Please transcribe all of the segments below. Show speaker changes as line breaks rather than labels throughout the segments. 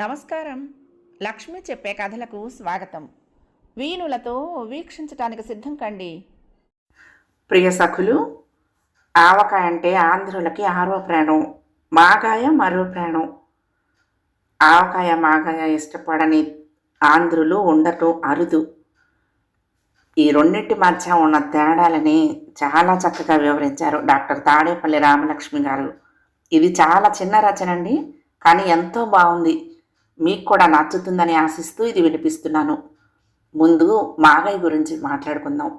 నమస్కారం. లక్ష్మి చెప్పే కథలకు స్వాగతం. వీణులతో వీక్షించటానికి సిద్ధం కండి.
ప్రియ సఖులు ఆవకాయ అంటే ఆంధ్రులకి ఆరో ప్రాణం మాగాయ మరో ప్రాణం. ఆవకాయ మాగాయ ఇష్టపడని ఆంధ్రులు ఉండటం అరుదు. ఈ రెండింటి మధ్య ఉన్న తేడాలని చాలా చక్కగా వివరించారు డాక్టర్ తాడేపల్లి రామలక్ష్మి గారు. ఇది చాలా చిన్న రచన అండి కానీ ఎంతో బాగుంది. మీకు కూడా నచ్చుతుందని ఆశిస్తూ ఇది వినిపిస్తున్నాను. ముందు మాగయ్య గురించి మాట్లాడుకుందాం.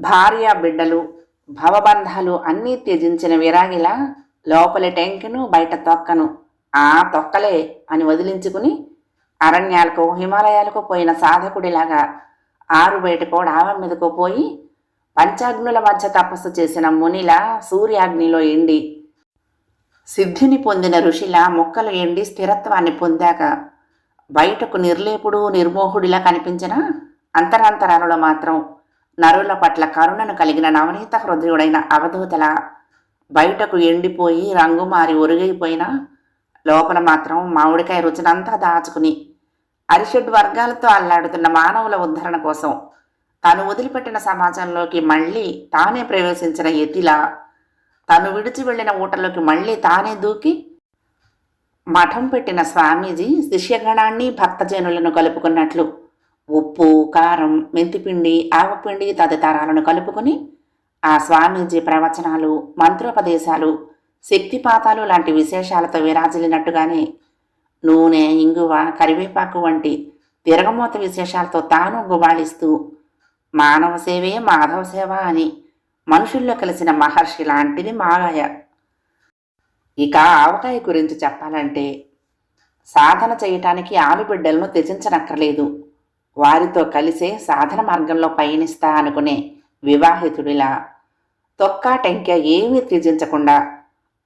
భార్య బిడ్డలు భవబంధాలు అన్నీ త్యజించిన విరాగిలా లోపలి టెంకెను బయట తొక్కను. ఆ తొక్కలే అని వదిలించుకుని అరణ్యాలకు హిమాలయాలకు పోయిన సాధకుడిలాగా ఆరు బయటకో డాబా మీదకో పోయి పంచాగ్నుల మధ్య తపస్సు చేసిన మునిలా సూర్యాగ్నిలో ఎండి సిద్ధిని పొందిన ఋషిలా మొక్కలు ఎండి స్థిరత్వాన్ని పొందాక బయటకు నిర్లేపుడు నిర్మోహుడిలా కనిపించిన అంతరాంతరాలలో మాత్రం నరుల పట్ల కరుణను కలిగిన నవనీత హృదయుడైన అవధూతల బయటకు ఎండిపోయి రంగు మారి ఒరుగైపోయిన లోపల మాత్రం మామిడికాయ రుచినంతా దాచుకుని అరిషడ్ వర్గాలతో అల్లాడుతున్న మానవుల ఉద్ధరణ కోసం తాను వదిలిపెట్టిన సమాజంలోకి మళ్ళీ తానే ప్రవేశించిన ఎతిలా తను విడిచి వెళ్ళిన ఊటలోకి మళ్ళీ తానే దూకి మఠం పెట్టిన స్వామీజీ శిష్యగణాన్ని భక్తజనులను కలుపుకున్నట్లు ఉప్పు కారం మెంతిపిండి ఆవపిండి తదితరాలను కలుపుకొని ఆ స్వామీజీ ప్రవచనాలు మంత్రోపదేశాలు శక్తిపాతాలు లాంటి విశేషాలతో విరాజిల్లినట్టుగానే నూనె ఇంగువ కరివేపాకు వంటి తిరగమూత విశేషాలతో తాను గుబాళిస్తూ మానవ సేవే మాధవ సేవ అని మనుషుల్లో కలిసిన మహర్షి లాంటిది మాగాయ ఇక ఆవకాయ గురించి చెప్పాలంటే సాధన చేయటానికి ఆలుబిడ్డలను త్యజించనక్కర్లేదు. వారితో కలిసే సాధన మార్గంలో పయనిస్తా అనుకునే వివాహితుడిలా తొక్క టెంక ఏమీ త్యజించకుండా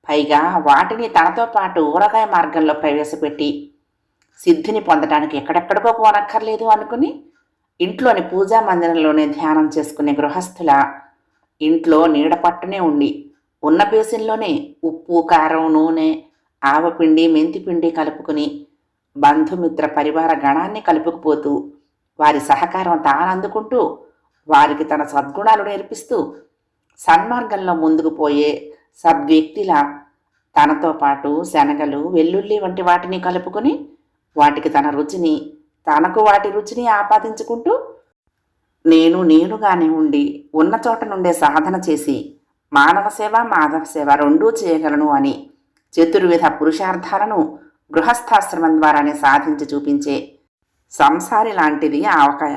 పైగా వాటిని తనతో పాటు ఊరగాయ మార్గంలో ప్రవేశపెట్టి సిద్ధిని పొందడానికి ఎక్కడెక్కడికో పోనక్కర్లేదు అనుకుని ఇంట్లోని పూజా మందిరంలోనే ధ్యానం చేసుకునే గృహస్థుల ఇంట్లో నీడ పట్టనే ఉండి ఉన్న బేసిన్లోనే ఉప్పు కారం నూనె ఆవపిండి మెంతిపిండి కలుపుకుని బంధుమిత్ర పరివార గణాన్ని కలుపుకుపోతూ వారి సహకారం తాను అందుకుంటూ వారికి తన సద్గుణాలు నేర్పిస్తూ సన్మార్గంలో ముందుకు పోయే సద్వ్యక్తిలా తనతో పాటు శనగలు వెల్లుల్లి వంటి వాటిని కలుపుకొని వాటికి తన రుచిని తనకు వాటి రుచిని ఆపాదించుకుంటూ నేను నేనుగానే ఉండి ఉన్న చోట నుండే సాధన చేసి మానవ సేవ మాధవ సేవ రెండూ చేయగలను అని చతుర్విధ పురుషార్థాలను గృహస్థాశ్రమం ద్వారానే సాధించి చూపించే సంసారి లాంటిది ఆవకాయ.